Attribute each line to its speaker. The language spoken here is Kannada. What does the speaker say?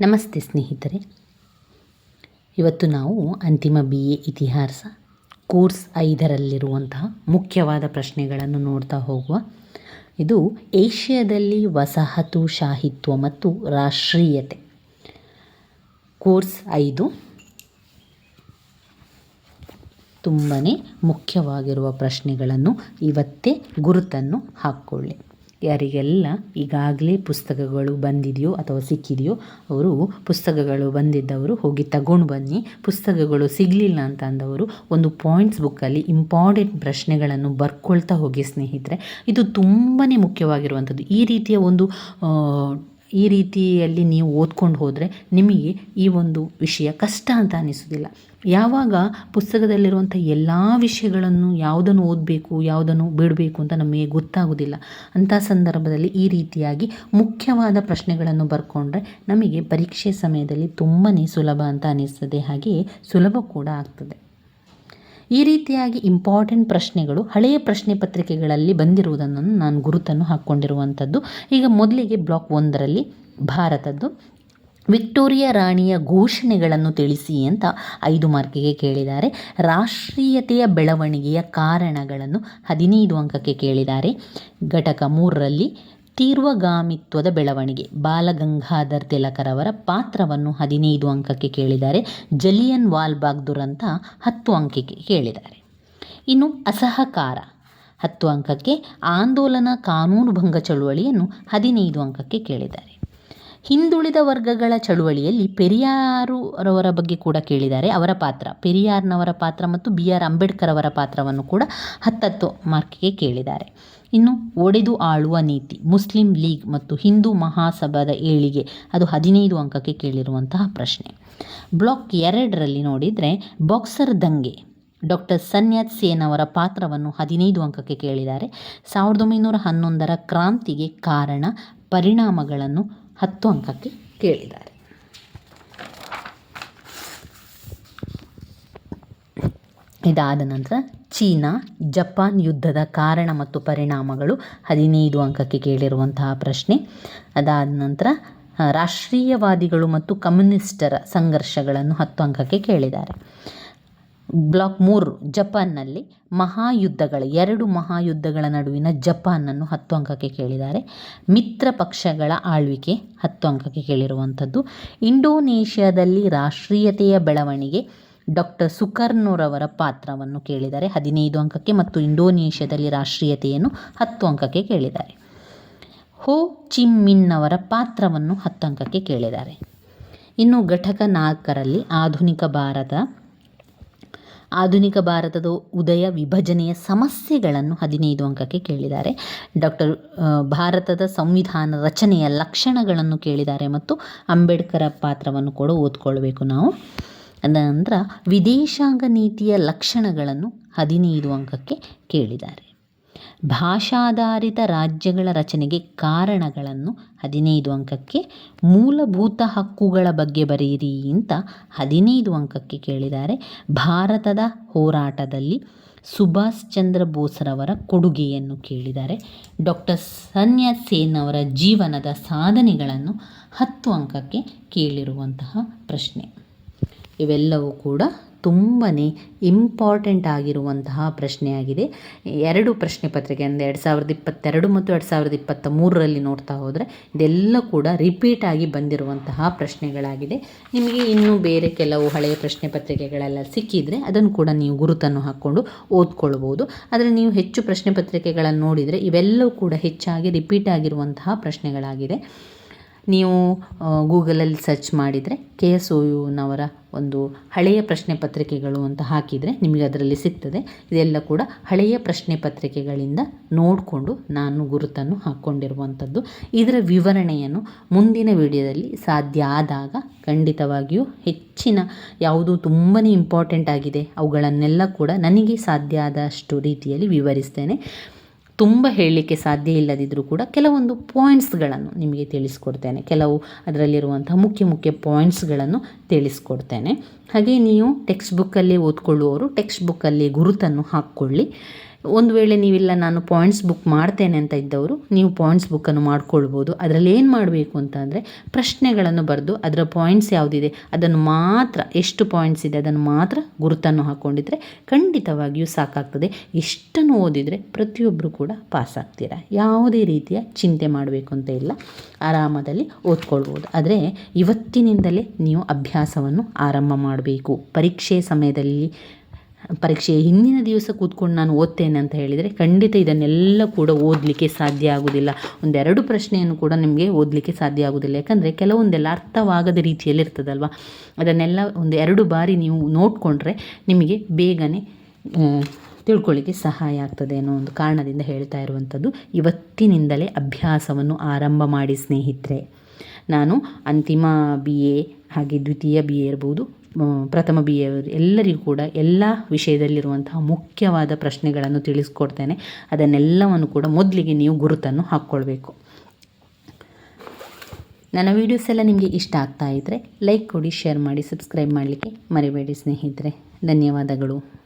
Speaker 1: ನಮಸ್ತೆ ಸ್ನೇಹಿತರೆ. ಇವತ್ತು ನಾವು ಅಂತಿಮ ಬಿ ಎ ಇತಿಹಾಸ, ಕೋರ್ಸ್ ಐದರಲ್ಲಿರುವಂತಹ ಮುಖ್ಯವಾದ ಪ್ರಶ್ನೆಗಳನ್ನು ನೋಡ್ತಾ ಹೋಗುವ. ಇದು ಏಷ್ಯಾದಲ್ಲಿ ವಸಾಹತು ವಸಾಹತುಶಾಹಿತ್ವ ಮತ್ತು ರಾಷ್ಟ್ರೀಯತೆ. ಕೋರ್ಸ್ ಐದು ತುಂಬಾ ಮುಖ್ಯವಾಗಿರುವ ಪ್ರಶ್ನೆಗಳನ್ನು ಇವತ್ತೇ ಗುರುತನ್ನು ಹಾಕ್ಕೊಳ್ಳಿ. ಯಾರಿಗೆಲ್ಲ ಈಗಾಗಲೇ ಪುಸ್ತಕಗಳು ಬಂದಿದೆಯೋ ಅಥವಾ ಸಿಕ್ಕಿದೆಯೋ ಅವರು ಪುಸ್ತಕಗಳು ಬಂದಿದ್ದವರು ಹೋಗಿ ತಗೊಂಡು ಬನ್ನಿ. ಪುಸ್ತಕಗಳು ಸಿಗಲಿಲ್ಲ ಅಂತ ಅಂದವರು ಒಂದು ಪಾಯಿಂಟ್ಸ್ ಬುಕ್ಕಲ್ಲಿ ಇಂಪಾರ್ಟೆಂಟ್ ಪ್ರಶ್ನೆಗಳನ್ನು ಬರ್ಕೊಳ್ತಾ ಹೋಗಿ ಸ್ನೇಹಿತರೆ. ಇದು ತುಂಬಾ ಮುಖ್ಯವಾಗಿರುವಂಥದ್ದು. ಈ ರೀತಿಯ ಒಂದು ಈ ರೀತಿಯಲ್ಲಿ ನೀವು ಓದ್ಕೊಂಡು ಹೋದರೆ ನಿಮಗೆ ಈ ಒಂದು ವಿಷಯ ಕಷ್ಟ ಅಂತ ಅನಿಸೋದಿಲ್ಲ ಯಾವಾಗ ಪುಸ್ತಕದಲ್ಲಿರುವಂಥ ಎಲ್ಲ ವಿಷಯಗಳನ್ನು ಯಾವುದನ್ನು ಓದಬೇಕು, ಯಾವುದನ್ನು ಬಿಡಬೇಕು ಅಂತ ನಮಗೆ ಗೊತ್ತಾಗೋದಿಲ್ಲ. ಅಂಥ ಸಂದರ್ಭದಲ್ಲಿ ಈ ರೀತಿಯಾಗಿ ಮುಖ್ಯವಾದ ಪ್ರಶ್ನೆಗಳನ್ನು ಬರ್ಕೊಂಡ್ರೆ ನಮಗೆ ಪರೀಕ್ಷೆ ಸಮಯದಲ್ಲಿ ತುಂಬಾ ಸುಲಭ ಅಂತ ಅನ್ನಿಸ್ತದೆ ಹಾಗೆಯೇ ಸುಲಭ ಕೂಡ ಆಗ್ತದೆ. ಈ ರೀತಿಯಾಗಿ ಇಂಪಾರ್ಟೆಂಟ್ ಪ್ರಶ್ನೆಗಳು ಹಳೆಯ ಪ್ರಶ್ನೆ ಪತ್ರಿಕೆಗಳಲ್ಲಿ ಬಂದಿರುವುದನ್ನು ನಾನು ಗುರುತನ್ನು ಹಾಕ್ಕೊಂಡಿರುವಂಥದ್ದು. ಈಗ ಮೊದಲಿಗೆ ಬ್ಲಾಕ್ ಒಂದರಲ್ಲಿ ಭಾರತದ್ದು. ವಿಕ್ಟೋರಿಯಾ ರಾಣಿಯ ಘೋಷಣೆಗಳನ್ನು ತಿಳಿಸಿ ಅಂತ ಐದು ಮಾರ್ಕಿಗೆ ಕೇಳಿದ್ದಾರೆ. ರಾಷ್ಟ್ರೀಯತೆಯ ಬೆಳವಣಿಗೆಯ ಕಾರಣಗಳನ್ನು ಹದಿನೈದು ಅಂಕಕ್ಕೆ ಕೇಳಿದ್ದಾರೆ. ಘಟಕ ಮೂರರಲ್ಲಿ ತೀರ್ವಗಾಮಿತ್ವದ ಬೆಳವಣಿಗೆ. ಬಾಲಗಂಗಾಧರ್ ತಿಲಕರವರ ಪಾತ್ರವನ್ನು ಹದಿನೈದು ಅಂಕಕ್ಕೆ ಕೇಳಿದ್ದಾರೆ. ಜಲಿಯನ್ ವಾಲ್ಬಾಗ್ ದುರಂತ ಹತ್ತು ಅಂಕಕ್ಕೆ ಕೇಳಿದ್ದಾರೆ. ಇನ್ನು ಅಸಹಕಾರ. ಹತ್ತು ಅಂಕಕ್ಕೆ ಆಂದೋಲನ ಕಾನೂನು ಭಂಗ ಚಳುವಳಿಯನ್ನು ಹದಿನೈದು ಅಂಕಕ್ಕೆ ಕೇಳಿದ್ದಾರೆ. ಹಿಂದುಳಿದ ವರ್ಗಗಳ ಚಳುವಳಿಯಲ್ಲಿ ಪೆರಿಯಾರುರವರ ಬಗ್ಗೆ ಕೂಡ ಕೇಳಿದ್ದಾರೆ. ಅವರ ಪಾತ್ರ, ಪೆರಿಯಾರ್ನವರ ಪಾತ್ರ ಮತ್ತು ಬಿ ಆರ್ ಅಂಬೇಡ್ಕರ್ ಅವರ ಪಾತ್ರವನ್ನು ಕೂಡ ಹತ್ತತ್ತು ಮಾರ್ಕ್ಗೆ ಕೇಳಿದ್ದಾರೆ. ಇನ್ನು ಒಡೆದು ಆಳುವ ನೀತಿ, ಮುಸ್ಲಿಂ ಲೀಗ್ ಮತ್ತು ಹಿಂದೂ ಮಹಾಸಭಾದ ಏಳಿಗೆ ಅದು ಹದಿನೈದು ಅಂಕಕ್ಕೆ ಕೇಳಿರುವಂತಹ ಪ್ರಶ್ನೆ. ಬ್ಲಾಕ್ ಎರಡರಲ್ಲಿ ನೋಡಿದರೆ ಬಾಕ್ಸರ್ ದಂಗೆ ಡಾಕ್ಟರ್ ಸನ್ಯಾತ್ ಸೇನ್ ಅವರ ಪಾತ್ರವನ್ನು ಹದಿನೈದು ಅಂಕಕ್ಕೆ ಕೇಳಿದ್ದಾರೆ. ಸಾವಿರದ ಒಂಬೈನೂರ ಹನ್ನೊಂದರ ಕ್ರಾಂತಿಗೆ ಕಾರಣ ಪರಿಣಾಮಗಳನ್ನು ಹತ್ತು ಅಂಕಕ್ಕೆ ಕೇಳಿದ್ದಾರೆ. ಇದಾದ ನಂತರ ಚೀನಾ, ಜಪಾನ್ ಯುದ್ಧದ ಕಾರಣ ಮತ್ತು ಪರಿಣಾಮಗಳು ಹದಿನೈದು ಅಂಕಕ್ಕೆ ಕೇಳಿರುವಂತಹ ಪ್ರಶ್ನೆ. ಅದಾದ ನಂತರ ರಾಷ್ಟ್ರೀಯವಾದಿಗಳು ಮತ್ತು ಕಮ್ಯುನಿಸ್ಟರ ಸಂಘರ್ಷಗಳನ್ನು ಹತ್ತು ಅಂಕಕ್ಕೆ ಕೇಳಿದ್ದಾರೆ. ಬ್ಲಾಕ್ ಮೂರು, ಜಪಾನ್ನಲ್ಲಿ ಮಹಾಯುದ್ಧಗಳ, ಎರಡು ಮಹಾಯುದ್ಧಗಳ ನಡುವಿನ ಜಪಾನನ್ನು ಹತ್ತು ಅಂಕಕ್ಕೆ ಕೇಳಿದ್ದಾರೆ. ಮಿತ್ರ ಪಕ್ಷಗಳ ಆಳ್ವಿಕೆ ಹತ್ತು ಅಂಕಕ್ಕೆ ಕೇಳಿರುವಂಥದ್ದು. ಇಂಡೋನೇಷ್ಯಾದಲ್ಲಿ ರಾಷ್ಟ್ರೀಯತೆಯ ಬೆಳವಣಿಗೆ ಡಾಕ್ಟರ್ ಸುಕರ್ನೋರವರ ಪಾತ್ರವನ್ನು ಕೇಳಿದ್ದಾರೆ. ಹದಿನೈದು ಅಂಕಕ್ಕೆ ಮತ್ತು ಇಂಡೋನೇಷ್ಯಾದಲ್ಲಿ ರಾಷ್ಟ್ರೀಯತೆಯನ್ನು ಹತ್ತು ಅಂಕಕ್ಕೆ ಕೇಳಿದ್ದಾರೆ. ಹೋ ಚಿಮ್ಮಿನ್ನವರ ಪಾತ್ರವನ್ನು ಹತ್ತು ಅಂಕಕ್ಕೆ ಕೇಳಿದ್ದಾರೆ. ಇನ್ನು ಘಟಕ ನಾಲ್ಕರಲ್ಲಿ ಆಧುನಿಕ ಭಾರತ ಆಧುನಿಕ ಭಾರತದ ಉದಯ ವಿಭಜನೆಯ ಸಮಸ್ಯೆಗಳನ್ನು ಹದಿನೈದು ಅಂಕಕ್ಕೆ ಕೇಳಿದ್ದಾರೆ. ಡಾಕ್ಟರ್ ಭಾರತದ ಸಂವಿಧಾನ ರಚನೆಯ ಲಕ್ಷಣಗಳನ್ನು ಕೇಳಿದ್ದಾರೆ ಮತ್ತು ಅಂಬೇಡ್ಕರ ಪಾತ್ರವನ್ನು ಕೂಡ ಓದ್ಕೊಳ್ಬೇಕು ನಾವು. ಅದ ನಂತರ ವಿದೇಶಾಂಗ ನೀತಿಯ ಲಕ್ಷಣಗಳನ್ನು ಹದಿನೈದು ಅಂಕಕ್ಕೆ ಕೇಳಿದ್ದಾರೆ. ಭಾಷಾಧಾರಿತ ರಾಜ್ಯಗಳ ರಚನೆಗೆ ಕಾರಣಗಳನ್ನು ಹದಿನೈದು ಅಂಕಕ್ಕೆ ಮೂಲಭೂತ ಹಕ್ಕುಗಳ ಬಗ್ಗೆ ಬರೆಯಿರಿ ಅಂತ ಹದಿನೈದು ಅಂಕಕ್ಕೆ ಕೇಳಿದ್ದಾರೆ. ಭಾರತದ ಹೋರಾಟದಲ್ಲಿ ಸುಭಾಷ್ ಚಂದ್ರ ಬೋಸ್ರವರ ಕೊಡುಗೆಯನ್ನು ಕೇಳಿದ್ದಾರೆ. ಡಾಕ್ಟರ್ ಸನ್ಯಾ ಸೇನ್ ಅವರ ಜೀವನದ ಸಾಧನೆಗಳನ್ನು ಹತ್ತು ಅಂಕಕ್ಕೆ ಕೇಳಿರುವಂತಹ ಪ್ರಶ್ನೆ. ಇವೆಲ್ಲವೂ ಕೂಡ ತುಂಬಾ ಇಂಪಾರ್ಟೆಂಟ್ ಆಗಿರುವಂತಹ ಪ್ರಶ್ನೆಯಾಗಿದೆ. ಎರಡು ಪ್ರಶ್ನೆ ಪತ್ರಿಕೆ ಅಂದರೆ ಎರಡು ಸಾವಿರದ ಇಪ್ಪತ್ತೆರಡು ಮತ್ತು ಎರಡು ಸಾವಿರದ ಇಪ್ಪತ್ತ ಮೂರರಲ್ಲಿ ನೋಡ್ತಾ ಹೋದರೆ ಇದೆಲ್ಲ ಕೂಡ ರಿಪೀಟ್ ಆಗಿ ಬಂದಿರುವಂತಹ ಪ್ರಶ್ನೆಗಳಾಗಿದೆ. ನಿಮಗೆ ಇನ್ನೂ ಬೇರೆ ಕೆಲವು ಹಳೆಯ ಪ್ರಶ್ನೆ ಪತ್ರಿಕೆಗಳೆಲ್ಲ ಸಿಕ್ಕಿದರೆ ಅದನ್ನು ಕೂಡ ನೀವು ಗುರುತನ್ನು ಹಾಕ್ಕೊಂಡು ಓದ್ಕೊಳ್ಬೋದು. ಆದರೆ ನೀವು ಹೆಚ್ಚು ಪ್ರಶ್ನೆ ಪತ್ರಿಕೆಗಳನ್ನು ನೋಡಿದರೆ ಇವೆಲ್ಲವೂ ಕೂಡ ಹೆಚ್ಚಾಗಿ ರಿಪೀಟ್ ಆಗಿರುವಂತಹ ಪ್ರಶ್ನೆಗಳಾಗಿದೆ. ನೀವು ಗೂಗಲಲ್ಲಿ ಸರ್ಚ್ ಮಾಡಿದರೆ ಕೆ ಎಸ್ ಒ ಯುನವರ ಒಂದು ಹಳೆಯ ಪ್ರಶ್ನೆ ಪತ್ರಿಕೆಗಳು ಅಂತ ಹಾಕಿದರೆ ನಿಮಗೆ ಅದರಲ್ಲಿ ಸಿಗ್ತದೆ. ಇದೆಲ್ಲ ಕೂಡ ಹಳೆಯ ಪ್ರಶ್ನೆ ಪತ್ರಿಕೆಗಳಿಂದ ನೋಡಿಕೊಂಡು ನಾನು ಗುರುತನ್ನು ಹಾಕ್ಕೊಂಡಿರುವಂಥದ್ದು. ಇದರ ವಿವರಣೆಯನ್ನು ಮುಂದಿನ ವಿಡಿಯೋದಲ್ಲಿ ಸಾಧ್ಯ ಆದಾಗ ಖಂಡಿತವಾಗಿಯೂ ಹೆಚ್ಚಿನ ಯಾವುದು ತುಂಬಾ ಇಂಪಾರ್ಟೆಂಟ್ ಆಗಿದೆ ಅವುಗಳನ್ನೆಲ್ಲ ಕೂಡ ನನಗೆ ಸಾಧ್ಯ ಆದಷ್ಟು ರೀತಿಯಲ್ಲಿ ವಿವರಿಸ್ತೇನೆ. ತುಂಬ ಹೇಳಲಿಕ್ಕೆ ಸಾಧ್ಯ ಇಲ್ಲದಿದ್ದರೂ ಕೂಡ ಕೆಲವೊಂದು ಪಾಯಿಂಟ್ಸ್ಗಳನ್ನು ನಿಮಗೆ ತಿಳಿಸ್ಕೊಡ್ತೇನೆ. ಕೆಲವು ಅದರಲ್ಲಿರುವಂತಹ ಮುಖ್ಯ ಮುಖ್ಯ ಪಾಯಿಂಟ್ಸ್ಗಳನ್ನು ತಿಳಿಸ್ಕೊಡ್ತೇನೆ. ಹಾಗೆ ನೀವು ಟೆಕ್ಸ್ಟ್ ಬುಕ್ಕಲ್ಲಿ ಓದ್ಕೊಳ್ಳುವವರು ಟೆಕ್ಸ್ಟ್ ಬುಕ್ಕಲ್ಲಿ ಗುರುತನ್ನು ಹಾಕ್ಕೊಳ್ಳಿ. ಒಂದು ವೇಳೆ ನೀವಿಲ್ಲ, ನಾನು ಪಾಯಿಂಟ್ಸ್ ಬುಕ್ ಮಾಡ್ತೇನೆ ಅಂತ ಇದ್ದವರು, ನೀವು ಪಾಯಿಂಟ್ಸ್ ಬುಕ್ಕನ್ನು ಮಾಡ್ಕೊಳ್ಬೋದು. ಅದರಲ್ಲಿ ಏನು ಮಾಡಬೇಕು ಅಂತ ಅಂದರೆ, ಪ್ರಶ್ನೆಗಳನ್ನು ಬರೆದು ಅದರ ಪಾಯಿಂಟ್ಸ್ ಯಾವುದಿದೆ, ಅದನ್ನು ಮಾತ್ರ, ಎಷ್ಟು ಪಾಯಿಂಟ್ಸ್ ಇದೆ, ಅದನ್ನು ಮಾತ್ರ ಗುರುತನ್ನು ಹಾಕ್ಕೊಂಡಿದ್ರೆ ಖಂಡಿತವಾಗಿಯೂ ಸಾಕಾಗ್ತದೆ. ಇಷ್ಟನ್ನು ಓದಿದರೆ ಪ್ರತಿಯೊಬ್ಬರು ಕೂಡ ಪಾಸ್ ಆಗ್ತೀರಾ? ಯಾವುದೇ ರೀತಿಯ ಚಿಂತೆ ಮಾಡಬೇಕು ಅಂತ ಇಲ್ಲ. ಆರಾಮದಲ್ಲಿ ಓದ್ಕೊಳ್ಬೋದು. ಆದರೆ ಇವತ್ತಿನಿಂದಲೇ ನೀವು ಅಭ್ಯಾಸವನ್ನು ಆರಂಭ ಮಾಡಬೇಕು. ಪರೀಕ್ಷೆ ಸಮಯದಲ್ಲಿ ಪರೀಕ್ಷೆಯ ಹಿಂದಿನ ದಿವಸ ಕೂತ್ಕೊಂಡು ನಾನು ಓದ್ತೇನೆ ಅಂತ ಹೇಳಿದರೆ ಖಂಡಿತ ಇದನ್ನೆಲ್ಲ ಕೂಡ ಓದಲಿಕ್ಕೆ ಸಾಧ್ಯ ಆಗೋದಿಲ್ಲ. ಒಂದೆರಡು ಪ್ರಶ್ನೆಯನ್ನು ಕೂಡ ನಿಮಗೆ ಓದಲಿಕ್ಕೆ ಸಾಧ್ಯ ಆಗೋದಿಲ್ಲ. ಯಾಕಂದರೆ ಕೆಲವೊಂದೆಲ್ಲ ಅರ್ಥವಾಗದ ರೀತಿಯಲ್ಲಿ ಇರ್ತದಲ್ವ? ಅದನ್ನೆಲ್ಲ ಒಂದು ಎರಡು ಬಾರಿ ನೀವು ನೋಡಿಕೊಂಡ್ರೆ ನಿಮಗೆ ಬೇಗನೆ ತಿಳ್ಕೊಳ್ಳಿಕ್ಕೆ ಸಹಾಯ ಆಗ್ತದೆ ಅನ್ನೋ ಒಂದು ಕಾರಣದಿಂದ ಹೇಳ್ತಾ ಇರುವಂಥದ್ದು. ಇವತ್ತಿನಿಂದಲೇ ಅಭ್ಯಾಸವನ್ನು ಆರಂಭ ಮಾಡಿ ಸ್ನೇಹಿತರೆ. ನಾನು ಅಂತಿಮ ಬಿ ಎ ಹಾಗೆ ದ್ವಿತೀಯ ಬಿ ಎ ಇರ್ಬೋದು. ಪ್ರಥಮ ಬಿ ಎ ಎಲ್ಲರಿಗೂ ಕೂಡ ಎಲ್ಲ ವಿಷಯದಲ್ಲಿರುವಂತಹ ಮುಖ್ಯವಾದ ಪ್ರಶ್ನೆಗಳನ್ನು ತಿಳಿಸ್ಕೊಡ್ತೇನೆ. ಅದನ್ನೆಲ್ಲವನ್ನು ಕೂಡ ಮೊದಲಿಗೆ ನೀವು ಗುರುತನ್ನು ಹಾಕ್ಕೊಳ್ಬೇಕು. ನನ್ನ ವೀಡಿಯೋಸ್ ಎಲ್ಲ ನಿಮಗೆ ಇಷ್ಟ ಆಗ್ತಾ ಇದ್ದರೆ ಲೈಕ್ ಕೊಡಿ ಶೇರ್ ಮಾಡಿ ಸಬ್ಸ್ಕ್ರೈಬ್ ಮಾಡಲಿಕ್ಕೆ ಮರಿಬೇಡಿ ಸ್ನೇಹಿತರೆ. ಧನ್ಯವಾದಗಳು.